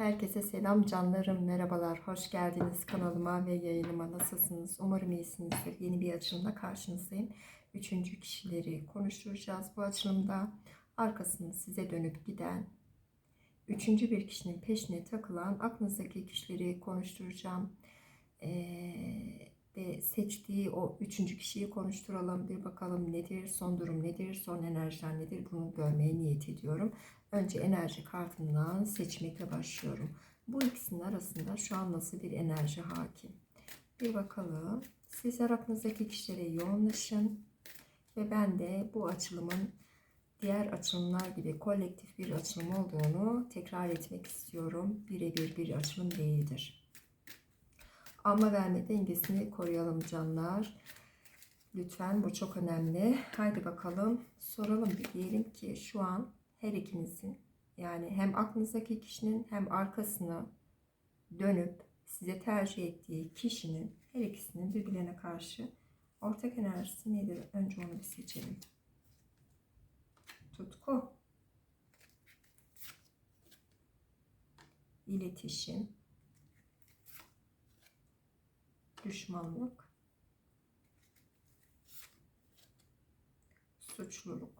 Herkese selam canlarım, merhabalar, hoş geldiniz kanalıma ve yayınıma. Nasılsınız? Umarım iyisinizdir. Yeni bir açılımda karşınızdayım. Üçüncü kişileri konuşturacağız bu açılımda. Arkasını size dönüp giden, üçüncü bir kişinin peşine takılan aklınızdaki kişileri konuşturacağım. Ee, ve seçtiği o üçüncü kişiyi konuşturalım. Bir bakalım nedir, son durum nedir, son enerjiler nedir bunu görmeye niyet ediyorum. Önce enerji kartından seçmekle başlıyorum. Bu ikisinin arasında şu an nasıl bir enerji hakim? Bir bakalım. Sizler aklınızdaki kişilere yoğunlaşın. Ve ben de bu açılımın diğer açılımlar gibi kolektif bir açılım olduğunu tekrar etmek istiyorum. Birebir bir açılım değildir. Alma verme dengesini koruyalım canlar. Lütfen bu çok önemli. Haydi bakalım soralım diyelim ki şu an her ikinizin yani hem aklınızdaki kişinin hem arkasına dönüp size tercih ettiği kişinin her ikisinin birbirlerine karşı ortak enerjisi nedir? Önce onu bir seçelim. Tutku. İletişim. Düşmanlık. Suçluluk.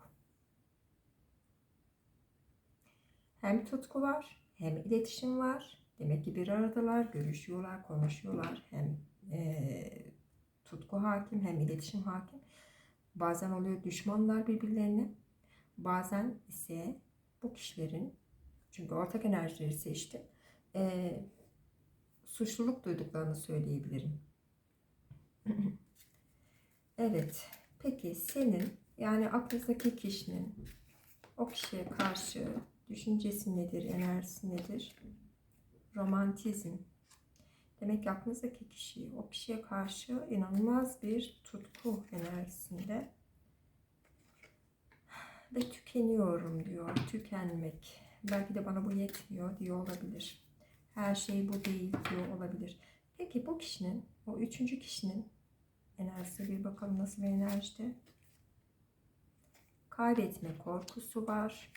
Hem tutku var, hem iletişim var. Demek ki bir aradalar, görüşüyorlar, konuşuyorlar. Hem e, tutku hakim, hem iletişim hakim. Bazen oluyor düşmanlar birbirlerine. Bazen ise bu kişilerin, çünkü ortak enerjileri seçti, e, suçluluk duyduklarını söyleyebilirim. evet, peki senin yani aklınızdaki kişinin o kişiye karşı Düşüncesi nedir? Enerjisi nedir? Romantizm. Demek ki aklınızdaki kişi o kişiye karşı inanılmaz bir tutku enerjisinde ve tükeniyorum diyor. Tükenmek. Belki de bana bu yetmiyor diyor olabilir. Her şey bu değil diyor olabilir. Peki bu kişinin, o üçüncü kişinin enerjisi bir bakalım nasıl bir enerjide? Kaybetme korkusu var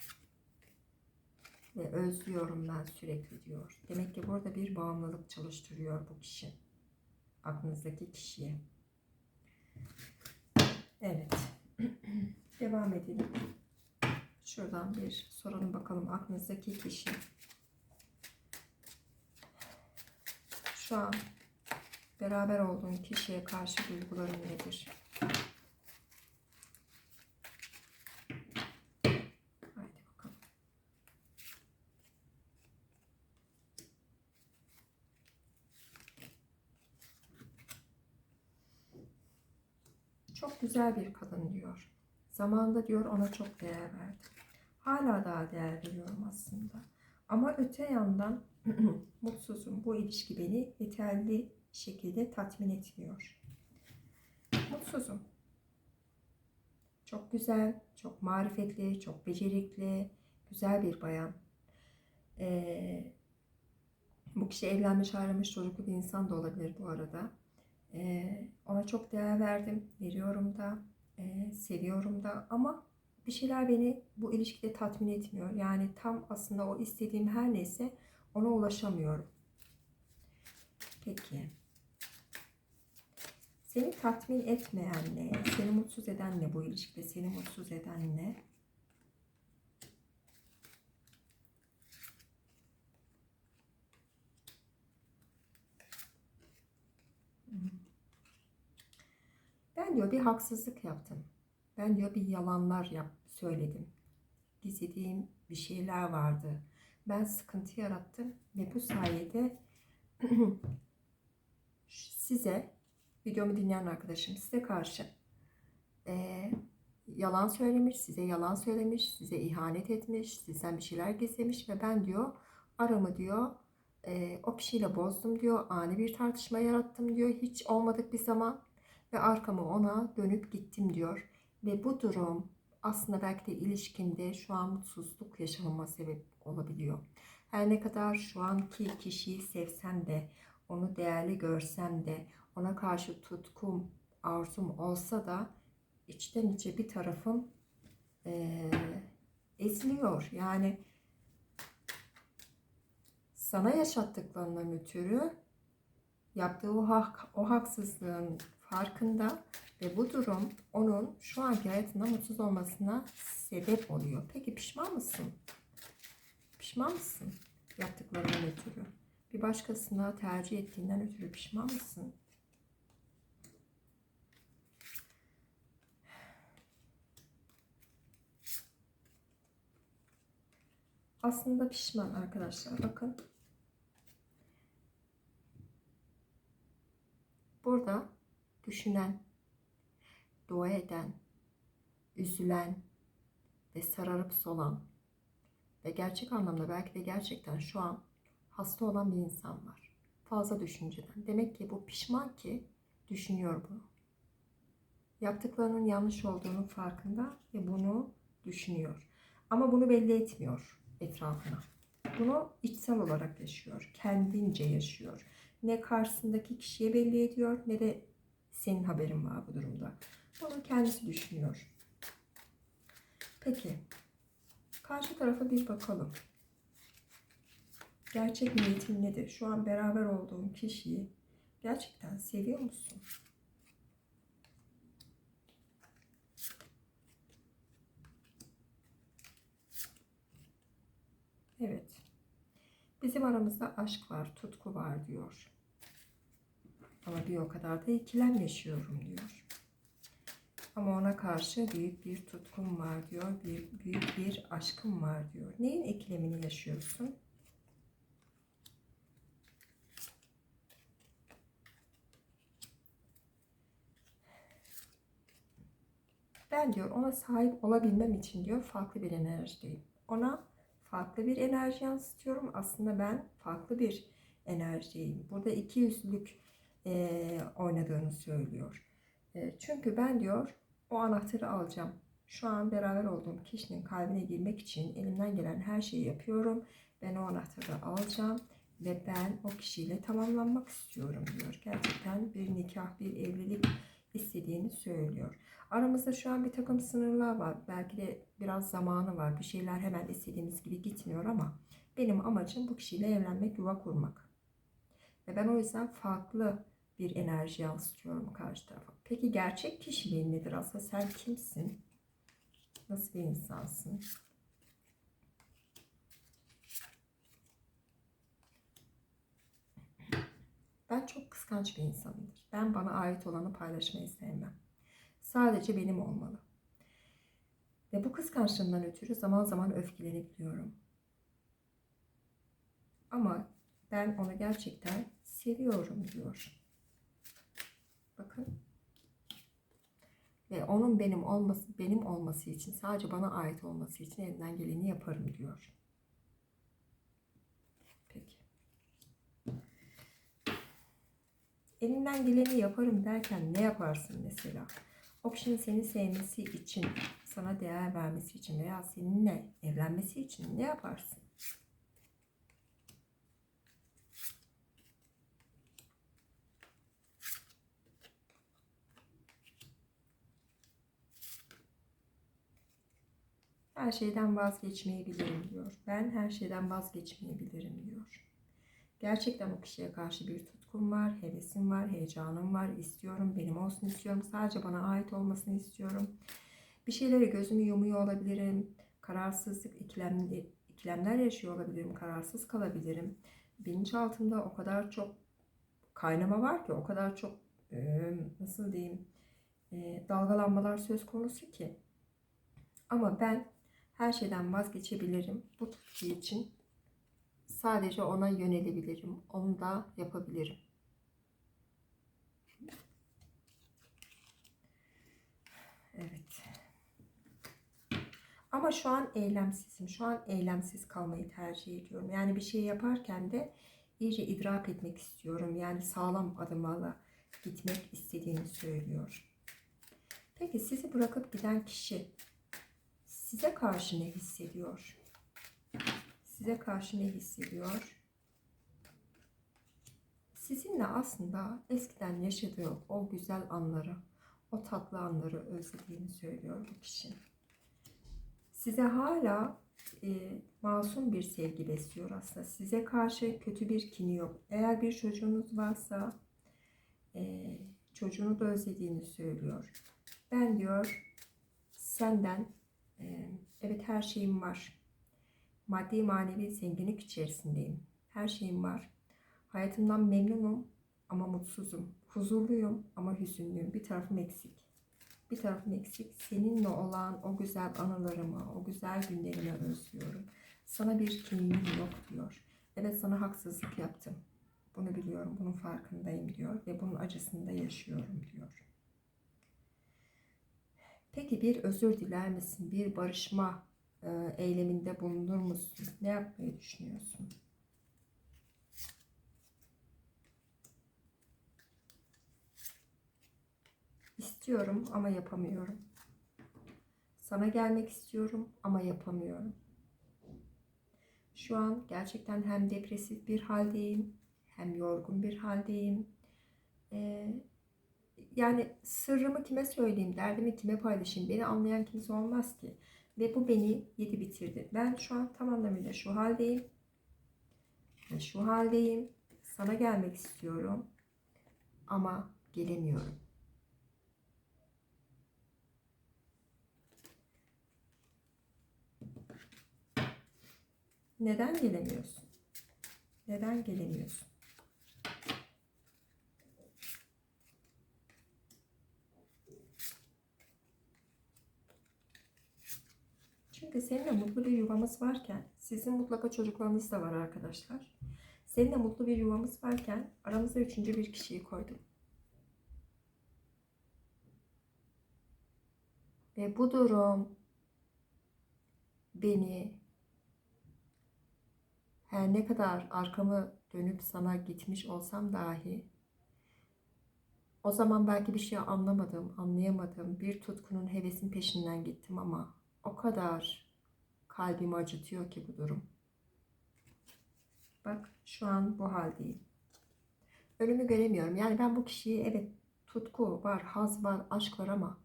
ve özlüyorum ben sürekli diyor. Demek ki burada bir bağımlılık çalıştırıyor bu kişi. Aklınızdaki kişiye. Evet. Devam edelim. Şuradan bir soralım bakalım aklınızdaki kişi. Şu an beraber olduğun kişiye karşı duyguların nedir? Çok güzel bir kadın diyor. Zamanında diyor ona çok değer verdim. Hala daha değer veriyorum aslında. Ama öte yandan mutsuzum. Bu ilişki beni yeterli şekilde tatmin etmiyor. Mutsuzum. Çok güzel, çok marifetli, çok becerikli, güzel bir bayan. Ee, bu kişi evlenmiş, ayrılmış, çocuklu bir insan da olabilir bu arada. Ee, ona çok değer verdim, veriyorum da, e, seviyorum da ama bir şeyler beni bu ilişkide tatmin etmiyor. Yani tam aslında o istediğim her neyse ona ulaşamıyorum. Peki. Seni tatmin etmeyen ne? Seni mutsuz eden ne bu ilişkide? Seni mutsuz eden ne? Ben diyor bir haksızlık yaptım. Ben diyor bir yalanlar yap, söyledim. Gizlediğim bir şeyler vardı. Ben sıkıntı yarattım ve bu sayede size, videomu dinleyen arkadaşım size karşı e, yalan söylemiş, size yalan söylemiş, size ihanet etmiş, sizden bir şeyler gizlemiş ve ben diyor aramı diyor e, o kişiyle bozdum diyor, ani bir tartışma yarattım diyor, hiç olmadık bir zaman ve arkamı ona dönüp gittim diyor. Ve bu durum aslında belki de ilişkinde şu an mutsuzluk yaşamama sebep olabiliyor. Her ne kadar şu anki kişiyi sevsem de, onu değerli görsem de, ona karşı tutkum, arzum olsa da içten içe bir tarafım e, eziliyor. Yani sana yaşattıklarından ötürü yaptığı o, hak, o haksızlığın farkında ve bu durum onun şu anki hayatında mutsuz olmasına sebep oluyor. Peki pişman mısın? Pişman mısın yaptıklarından ötürü? Bir başkasına tercih ettiğinden ötürü pişman mısın? Aslında pişman arkadaşlar. Bakın. Burada düşünen, dua eden, üzülen ve sararıp solan ve gerçek anlamda belki de gerçekten şu an hasta olan bir insan var. Fazla düşünceden. Demek ki bu pişman ki düşünüyor bunu. Yaptıklarının yanlış olduğunu farkında ve bunu düşünüyor. Ama bunu belli etmiyor etrafına. Bunu içsel olarak yaşıyor. Kendince yaşıyor. Ne karşısındaki kişiye belli ediyor ne de senin haberin var bu durumda. Bunu kendisi düşünüyor. Peki. Karşı tarafa bir bakalım. Gerçek niyetin nedir? Şu an beraber olduğun kişiyi gerçekten seviyor musun? Evet. Bizim aramızda aşk var, tutku var diyor. Ama bir o kadar da ikilem yaşıyorum diyor. Ama ona karşı büyük bir tutkum var diyor. Büyük, büyük bir aşkım var diyor. Neyin ikilemini yaşıyorsun? Ben diyor ona sahip olabilmem için diyor farklı bir enerjideyim. Ona farklı bir enerji yansıtıyorum. Aslında ben farklı bir enerjiyim. Burada iki yüzlülük e, oynadığını söylüyor. E, çünkü ben diyor o anahtarı alacağım. Şu an beraber olduğum kişinin kalbine girmek için elimden gelen her şeyi yapıyorum. Ben o anahtarı alacağım ve ben o kişiyle tamamlanmak istiyorum diyor. Gerçekten bir nikah, bir evlilik istediğini söylüyor. Aramızda şu an bir takım sınırlar var. Belki de biraz zamanı var. Bir şeyler hemen istediğimiz gibi gitmiyor ama benim amacım bu kişiyle evlenmek, yuva kurmak. Ve ben o yüzden farklı bir enerji yansıtıyorum karşı tarafa. Peki gerçek kişiliğin nedir aslında? Sen kimsin? Nasıl bir insansın? Ben çok kıskanç bir insanımdır. Ben bana ait olanı paylaşmayı sevmem. Sadece benim olmalı. Ve bu kıskançlığımdan ötürü zaman zaman öfkelenebiliyorum. Ama ben onu gerçekten seviyorum diyor. Bakın. Ve onun benim olması, benim olması için, sadece bana ait olması için elinden geleni yaparım diyor. Peki. Elinden geleni yaparım derken ne yaparsın mesela? O kişinin seni sevmesi için, sana değer vermesi için veya seninle evlenmesi için ne yaparsın? Her şeyden vazgeçmeyebilirim diyor. Ben her şeyden vazgeçmeyebilirim diyor. Gerçekten o kişiye karşı bir tutkum var, hevesim var, heyecanım var, istiyorum, benim olsun istiyorum. Sadece bana ait olmasını istiyorum. Bir şeylere gözümü yumuyor olabilirim. Kararsızlık, ikilemli, ikilemler yaşıyor olabilirim, kararsız kalabilirim. Bilinçaltımda o kadar çok kaynama var ki, o kadar çok nasıl diyeyim dalgalanmalar söz konusu ki. Ama ben her şeyden vazgeçebilirim. Bu tutku için sadece ona yönelebilirim. Onu da yapabilirim. Evet. Ama şu an eylemsizim. Şu an eylemsiz kalmayı tercih ediyorum. Yani bir şey yaparken de iyice idrak etmek istiyorum. Yani sağlam adımlarla gitmek istediğini söylüyor. Peki sizi bırakıp giden kişi size karşı ne hissediyor? Size karşı ne hissediyor? Sizinle aslında eskiden yaşadığı o güzel anları, o tatlı anları özlediğini söylüyor bu kişi. Size hala e, masum bir sevgi besliyor aslında. Size karşı kötü bir kini yok. Eğer bir çocuğunuz varsa e, çocuğunu da özlediğini söylüyor. Ben diyor senden evet her şeyim var. Maddi manevi zenginlik içerisindeyim. Her şeyim var. Hayatımdan memnunum ama mutsuzum. Huzurluyum ama hüzünlüyüm. Bir tarafım eksik. Bir tarafım eksik. Seninle olan o güzel anılarımı, o güzel günlerimi özlüyorum. Sana bir kimliğim yok diyor. Evet sana haksızlık yaptım. Bunu biliyorum, bunun farkındayım diyor ve bunun acısını da yaşıyorum diyor. Peki bir özür diler misin? Bir barışma e, eyleminde bulunur musun? Ne yapmayı düşünüyorsun? İstiyorum ama yapamıyorum. Sana gelmek istiyorum ama yapamıyorum. Şu an gerçekten hem depresif bir haldeyim, hem yorgun bir haldeyim. Ee, yani sırrımı kime söyleyeyim, derdimi kime paylaşayım, beni anlayan kimse olmaz ki. Ve bu beni yedi bitirdi. Ben şu an tam anlamıyla şu haldeyim. Şu haldeyim. Sana gelmek istiyorum. Ama gelemiyorum. Neden gelemiyorsun? Neden gelemiyorsun? Çünkü seninle mutlu bir yuvamız varken, sizin mutlaka çocuklarınız da var arkadaşlar. Seninle mutlu bir yuvamız varken aramıza üçüncü bir kişiyi koydum. Ve bu durum beni her ne kadar arkamı dönüp sana gitmiş olsam dahi o zaman belki bir şey anlamadım, anlayamadım. Bir tutkunun hevesin peşinden gittim ama o kadar kalbimi acıtıyor ki bu durum. Bak şu an bu haldeyim. Önümü göremiyorum. Yani ben bu kişiyi evet tutku var, haz var, aşk var ama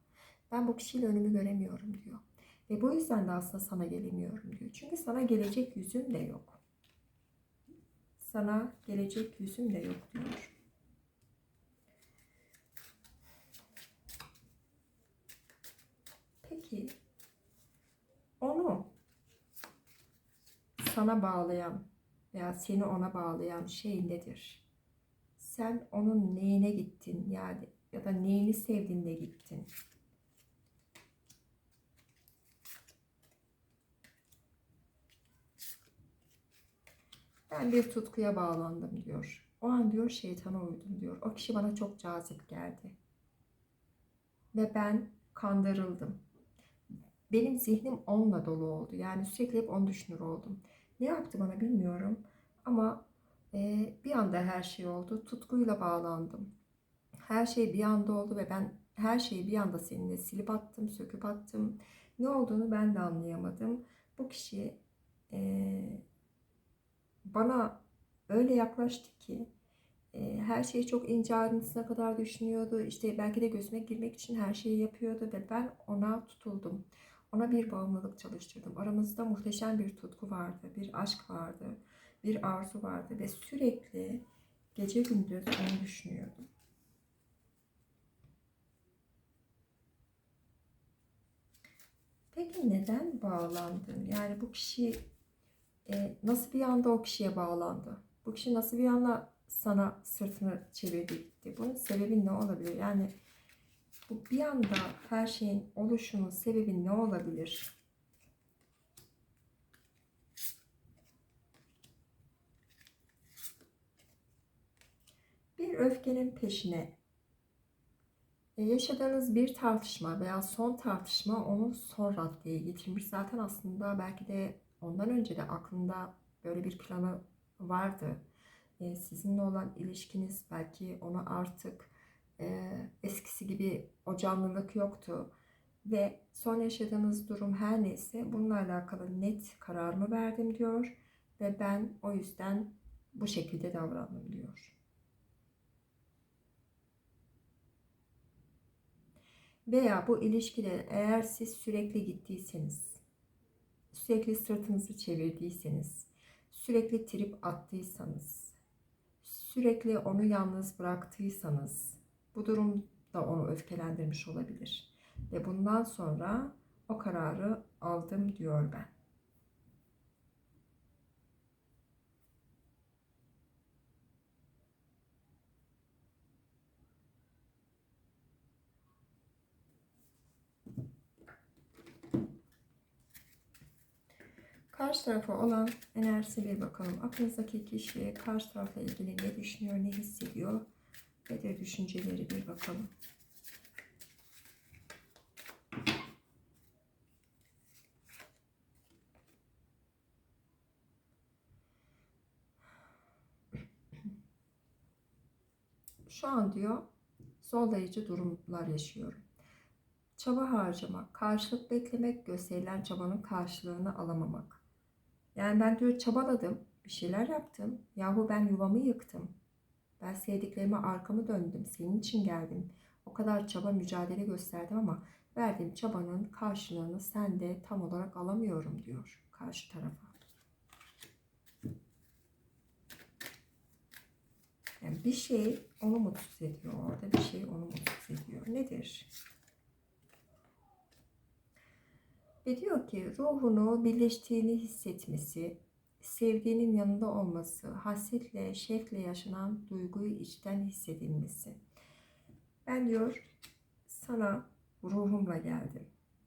ben bu kişiyle önümü göremiyorum diyor. Ve bu yüzden de aslında sana gelemiyorum diyor. Çünkü sana gelecek yüzüm de yok. Sana gelecek yüzüm de yok diyor. Peki onu sana bağlayan veya seni ona bağlayan şey nedir? Sen onun neyine gittin yani ya da neyini sevdin de gittin? Ben bir tutkuya bağlandım diyor. O an diyor şeytana uydum diyor. O kişi bana çok cazip geldi. Ve ben kandırıldım. Benim zihnim onunla dolu oldu. Yani sürekli hep onu düşünür oldum. Ne yaptı bana bilmiyorum. Ama e, bir anda her şey oldu. Tutkuyla bağlandım. Her şey bir anda oldu ve ben her şeyi bir anda seninle silip attım, söküp attım. Ne olduğunu ben de anlayamadım. Bu kişi e, bana öyle yaklaştı ki e, her şeyi çok ince ayrıntısına kadar düşünüyordu. İşte belki de gözüme girmek için her şeyi yapıyordu ve ben ona tutuldum. Ona bir bağımlılık çalıştırdım. Aramızda muhteşem bir tutku vardı, bir aşk vardı, bir arzu vardı ve sürekli gece gündüz onu düşünüyordum. Peki neden bağlandın? Yani bu kişi e, nasıl bir anda o kişiye bağlandı? Bu kişi nasıl bir anda sana sırtını çevirdi gitti? Bunun sebebi ne olabilir? Yani bu bir anda her şeyin oluşunun sebebi ne olabilir? Bir öfkenin peşine e, yaşadığınız bir tartışma veya son tartışma onu son raddeye getirmiş. Zaten aslında belki de ondan önce de aklında böyle bir planı vardı. E, sizinle olan ilişkiniz belki ona artık e, eskisi gibi o canlılık yoktu. Ve son yaşadığınız durum her neyse bununla alakalı net kararımı verdim diyor. Ve ben o yüzden bu şekilde davrandım diyor. Veya bu ilişkide eğer siz sürekli gittiyseniz, sürekli sırtınızı çevirdiyseniz, sürekli trip attıysanız, sürekli onu yalnız bıraktıysanız bu durum da onu öfkelendirmiş olabilir. Ve bundan sonra o kararı aldım diyor ben. Karşı tarafa olan enerjisi bir bakalım. Aklınızdaki kişi karşı tarafla ilgili ne düşünüyor, ne hissediyor? Nedir düşünceleri bir bakalım. Şu an diyor zorlayıcı durumlar yaşıyorum. Çaba harcamak, karşılık beklemek, gösterilen çabanın karşılığını alamamak. Yani ben diyor çabaladım, bir şeyler yaptım. Yahu ben yuvamı yıktım. Ben sevdiklerime arkamı döndüm. Senin için geldim. O kadar çaba mücadele gösterdim ama verdiğim çabanın karşılığını sen de tam olarak alamıyorum diyor karşı tarafa. Yani bir şey onu mutsuz ediyor. Orada bir şey onu mutsuz ediyor. Nedir? Ve diyor ki ruhunu birleştiğini hissetmesi, sevdiğinin yanında olması, hasretle, şevkle yaşanan duyguyu içten hissedilmesi. Ben diyor sana ruhumla geldim.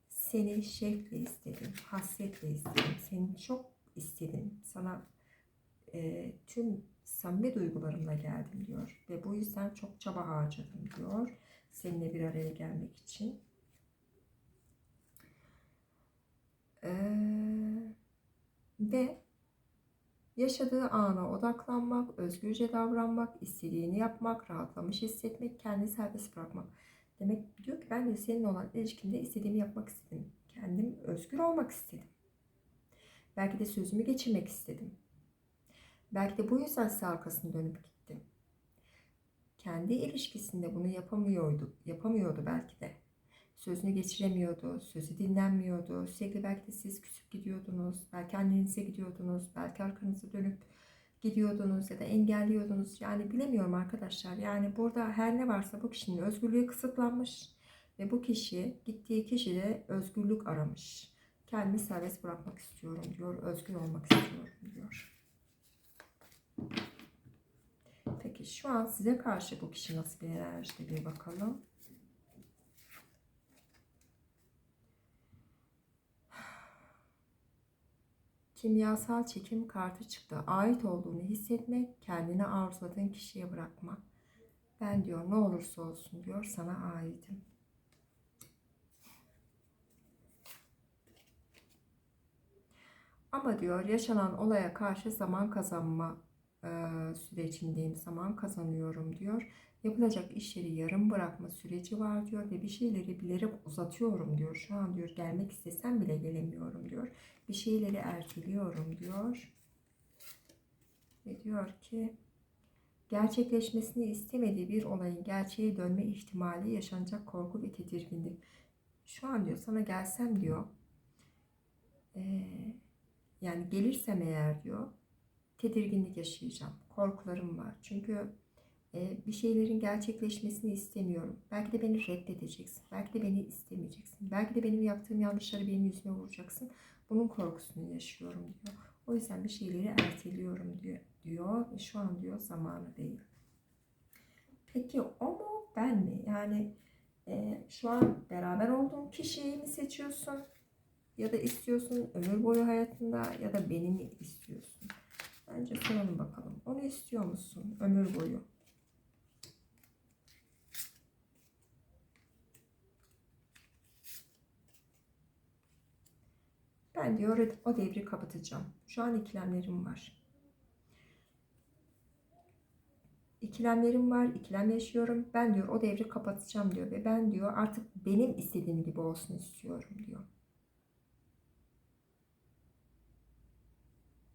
Seni şevkle istedim, hasretle istedim. Seni çok istedim. Sana e, tüm samimi duygularımla geldim diyor. Ve bu yüzden çok çaba harcadım diyor. Seninle bir araya gelmek için. Ee, ve yaşadığı ana odaklanmak, özgürce davranmak, istediğini yapmak, rahatlamış hissetmek, kendini serbest bırakmak. Demek diyor ki ben de senin olan ilişkimde istediğimi yapmak istedim. Kendim özgür olmak istedim. Belki de sözümü geçirmek istedim. Belki de bu yüzden size arkasını dönüp gitti. Kendi ilişkisinde bunu yapamıyordu, yapamıyordu belki de. Sözünü geçiremiyordu, sözü dinlenmiyordu. Sürekli belki de siz küsüp gidiyordunuz, belki annenize gidiyordunuz, belki arkanızı dönüp gidiyordunuz ya da engelliyordunuz. Yani bilemiyorum arkadaşlar. Yani burada her ne varsa bu kişinin özgürlüğü kısıtlanmış ve bu kişi gittiği kişi de özgürlük aramış. Kendimi serbest bırakmak istiyorum diyor, özgür olmak istiyorum diyor. Peki şu an size karşı bu kişi nasıl bir enerjide bir bakalım. Kimyasal çekim kartı çıktı. Ait olduğunu hissetmek, kendini arzuladığın kişiye bırakma. Ben diyor ne olursa olsun diyor sana aitim. Ama diyor yaşanan olaya karşı zaman kazanma e, sürecindeyim. Zaman kazanıyorum diyor. Yapılacak işleri yarım bırakma süreci var diyor ve bir şeyleri bilerek uzatıyorum diyor. Şu an diyor gelmek istesem bile gelemiyorum diyor. Bir şeyleri erteliyorum diyor. Ve diyor ki gerçekleşmesini istemediği bir olayın gerçeğe dönme ihtimali yaşanacak korku ve tedirginlik. Şu an diyor sana gelsem diyor e, yani gelirsem eğer diyor tedirginlik yaşayacağım. Korkularım var. Çünkü e, bir şeylerin gerçekleşmesini istemiyorum. Belki de beni reddedeceksin. Belki de beni istemeyeceksin. Belki de benim yaptığım yanlışları benim yüzüme vuracaksın. Bunun korkusunu yaşıyorum diyor. O yüzden bir şeyleri erteliyorum diyor. diyor. Ve şu an diyor zamanı değil. Peki o mu ben mi? Yani e, şu an beraber olduğun kişiyi mi seçiyorsun? Ya da istiyorsun ömür boyu hayatında ya da beni mi istiyorsun? Bence soralım bakalım. Onu istiyor musun ömür boyu? Ben diyor o devri kapatacağım. Şu an ikilemlerim var. İkilemlerim var, ikilem yaşıyorum. Ben diyor o devri kapatacağım diyor ve ben diyor artık benim istediğim gibi olsun istiyorum diyor.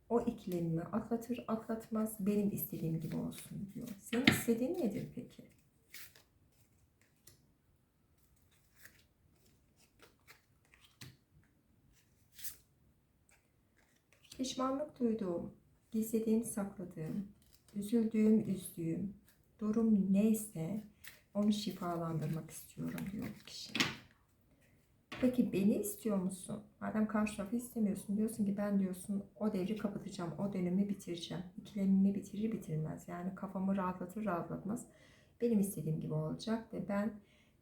O ikilemimi atlatır atlatmaz benim istediğim gibi olsun diyor. Senin istediğin nedir peki? Pişmanlık duyduğum, gizlediğim, sakladığım, üzüldüğüm, üzdüğüm durum neyse onu şifalandırmak istiyorum diyor bu kişi. Peki beni istiyor musun? Madem karşı tarafı istemiyorsun diyorsun ki ben diyorsun o devri kapatacağım, o dönemi bitireceğim. İkilemimi bitirir bitirmez. Yani kafamı rahatlatır rahatlatmaz. Benim istediğim gibi olacak ve ben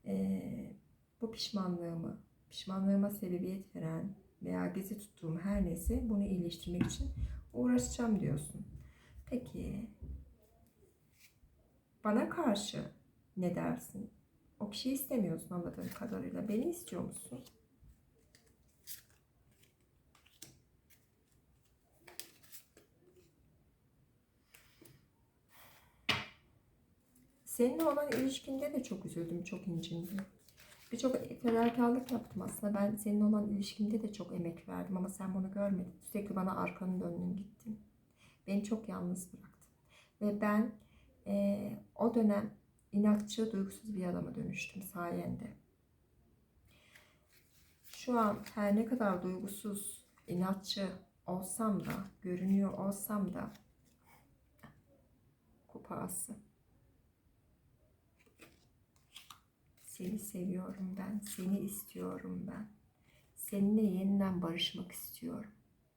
eee, bu pişmanlığımı, pişmanlığıma sebebiyet veren veya gizli tuttuğum her neyse bunu iyileştirmek için uğraşacağım diyorsun. Peki bana karşı ne dersin? O kişiyi istemiyorsun anladığım kadarıyla. Beni istiyor musun? Seninle olan ilişkinde de çok üzüldüm, çok incindim. Birçok fedakarlık yaptım aslında. Ben seninle olan ilişkimde de çok emek verdim ama sen bunu görmedin. Sürekli bana arkanı döndün gittin. Beni çok yalnız bıraktın. Ve ben eee, o dönem inatçı, duygusuz bir adama dönüştüm sayende. Şu an her ne kadar duygusuz, inatçı olsam da, görünüyor olsam da kupası. Seni seviyorum ben, seni istiyorum ben. Seninle yeniden barışmak istiyorum.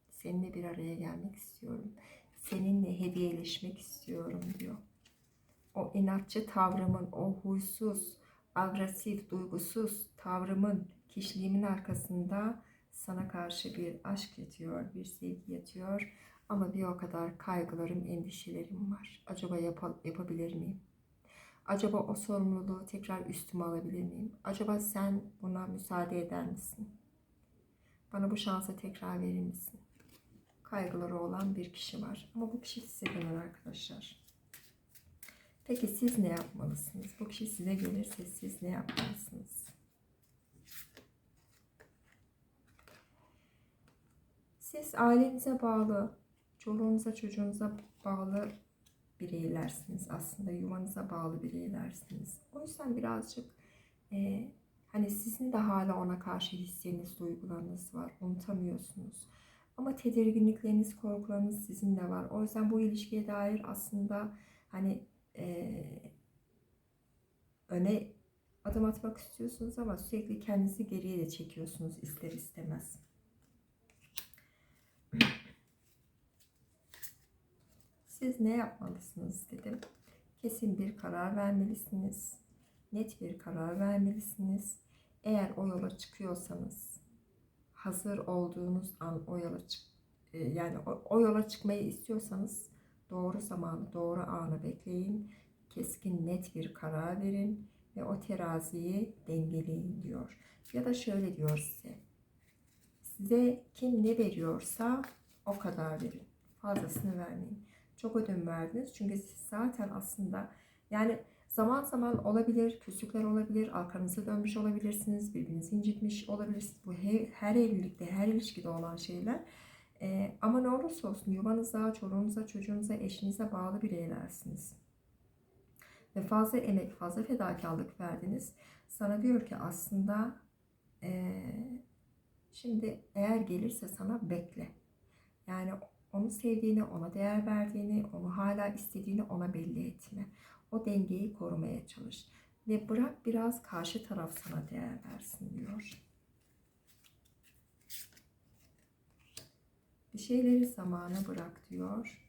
Seninle bir araya gelmek istiyorum. Seninle hediyeleşmek istiyorum diyor. O inatçı tavrımın, o huysuz, agresif, duygusuz tavrımın, kişiliğimin arkasında sana karşı bir aşk yatıyor, bir sevgi yatıyor. Ama bir o kadar kaygılarım, endişelerim var. Acaba yapa- yapabilir miyim? Acaba o sorumluluğu tekrar üstüme alabilir miyim? Acaba sen buna müsaade eder misin? Bana bu şansı tekrar verir misin? Kaygıları olan bir kişi var. Ama bu kişi size döner arkadaşlar. Peki siz ne yapmalısınız? Bu kişi size gelirse siz ne yapmalısınız? Siz ailenize bağlı, çoluğunuza çocuğunuza bağlı bireylersiniz aslında yuvanıza bağlı bireylersiniz. O yüzden birazcık e, hani sizin de hala ona karşı hisleriniz, duygularınız var. Unutamıyorsunuz. Ama tedirginlikleriniz, korkularınız sizin de var. O yüzden bu ilişkiye dair aslında hani e, öne adım atmak istiyorsunuz ama sürekli kendinizi geriye de çekiyorsunuz ister istemez. Siz ne yapmalısınız dedim. Kesin bir karar vermelisiniz. Net bir karar vermelisiniz. Eğer o yola çıkıyorsanız hazır olduğunuz an o yola çık e, yani o, o yola çıkmayı istiyorsanız doğru zamanı, doğru anı bekleyin. Keskin net bir karar verin ve o teraziyi dengeleyin diyor. Ya da şöyle diyor size. Size kim ne veriyorsa o kadar verin. Fazlasını vermeyin çok ödün verdiniz. Çünkü siz zaten aslında yani zaman zaman olabilir, küslükler olabilir, arkanızı dönmüş olabilirsiniz, birbirinizi incitmiş olabilirsiniz. Bu her, evlilikte, her ilişkide olan şeyler. Ee, ama ne olursa olsun yuvanıza, çoluğunuza, çocuğunuza, eşinize bağlı bireylersiniz. Ve fazla emek, fazla fedakarlık verdiniz. Sana diyor ki aslında ee, şimdi eğer gelirse sana bekle. Yani onu sevdiğini, ona değer verdiğini, onu hala istediğini ona belli etme. O dengeyi korumaya çalış. Ve bırak biraz karşı taraf sana değer versin diyor. Bir şeyleri zamana bırak diyor.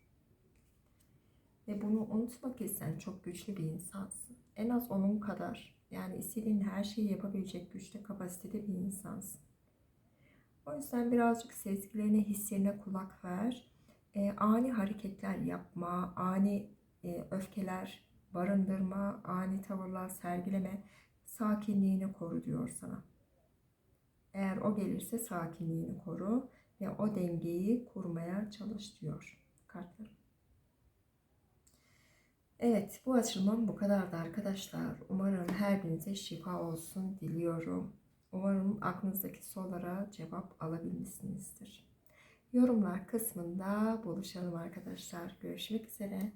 Ve bunu unutma ki sen çok güçlü bir insansın. En az onun kadar yani istediğin her şeyi yapabilecek güçte kapasitede bir insansın. O yüzden birazcık sezgilerine, hislerine kulak ver. E, ani hareketler yapma, ani e, öfkeler barındırma, ani tavırlar sergileme, sakinliğini koru diyor sana. Eğer o gelirse sakinliğini koru ve o dengeyi kurmaya çalış diyor kartlarım. Evet bu açılımım bu kadardı arkadaşlar. Umarım her birinize şifa olsun diliyorum. Umarım aklınızdaki sorulara cevap alabilmişsinizdir. Yorumlar kısmında buluşalım arkadaşlar. Görüşmek üzere.